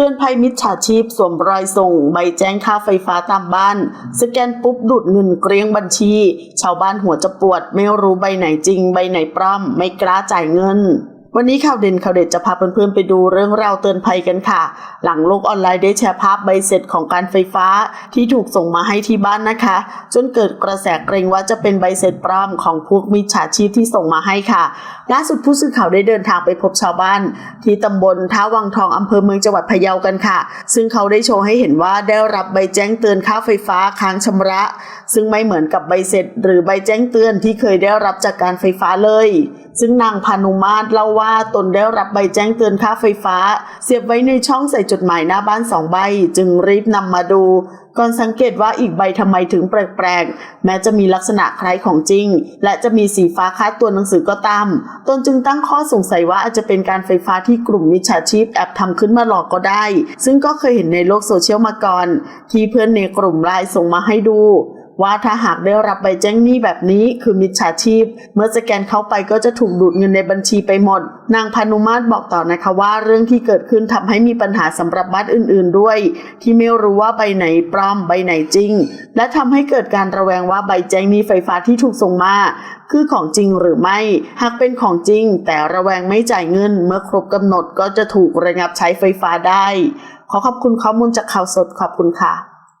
เตือนภัยมิจฉาชีพสวมรอยส่งใบแจ้งค่าไฟฟ้าตามบ้าน สแกนปุ๊บดูดเงินเกลี้ยงบัญชี ชาวบ้านหัวจะปวดไม่รู้ใบไหนจริง ใบไหนปลอมไม่กล้าจ่ายเงิน วันนี้ข่าวเด่นข่าวเด็ดจะพาเพื่อนๆไปดูเรื่องราวเตือนภัยกันค่ะ หลังโลกออนไลน์ได้แชร์ภาพใบเสร็จของการไฟฟ้าที่ถูกส่งมาให้ที่บ้านนะคะ จนเกิดกระแสเกรงว่าจะเป็นใบเสร็จปลอมของพวกมิจฉาชีพที่ส่งมาให้ค่ะล่าสุดผู้สื่อข่าวได้เดินทางไปพบชาวบ้าน ที่ตำบลท่าวังทองอำเภอเมืองจังหวัดพะเยากันค่ะ ซึ่งเขาได้โชว์ให้เห็นว่าได้รับใบแจ้งเตือนค่าไฟฟ้าค้างชำระ ซึ่งไม่เหมือนกับใบเสร็จ หรือใบแจ้งเตือนที่เคยได้รับจากการไฟฟ้าเลย ซึ่งนางพานุมาตเล่าว่าตนได้รับใบแจ้งเตือนค่าไฟฟ้า เสียบไว้ในช่องใส่จดหมายหน้าบ้านสองใบ จึงรีบนำมาดู ก่อนสังเกตว่าอีกใบทำไมถึงแปลกๆ แม้จะมีลักษณะคล้ายของจริง และจะมีสีฟ้าคล้ายตัวหนังสือก็ตาม ตนจึงตั้งข้อสงสัยว่าอาจจะเป็นการไฟฟ้าที่กลุ่มมิจฉาชีพแอบทำขึ้นมาหลอกก็ได้ ซึ่งก็เคยเห็นในโลกโซเชียลมาก่อน ที่เพื่อนในกลุ่มไลน์ส่งมาให้ดู ว่าถ้าหากได้รับใบแจ้งหนี้แบบนี้คือมิจฉาชีพ เมื่อสแกนเข้าไปก็จะถูกดูดเงินในบัญชีไปหมด นางพานุมาตรบอกต่อนะคะว่าเรื่องที่เกิดขึ้นทำให้มีปัญหาสำหรับบ้านอื่น ๆด้วย ที่ไม่รู้ว่าใบไหนปลอมใบไหนจริง และทำให้เกิดการระแวงว่าใบแจ้งหนี้ไฟฟ้าที่ถูกส่งมาคือของจริงหรือไม่ หากเป็นของจริง แต่ระแวงไม่จ่ายเงิน เมื่อครบกำหนดก็จะถูกระงับใช้ไฟฟ้าได้ ขอขอบคุณข้อมูลจากข่าวสดขอบคุณค่ะ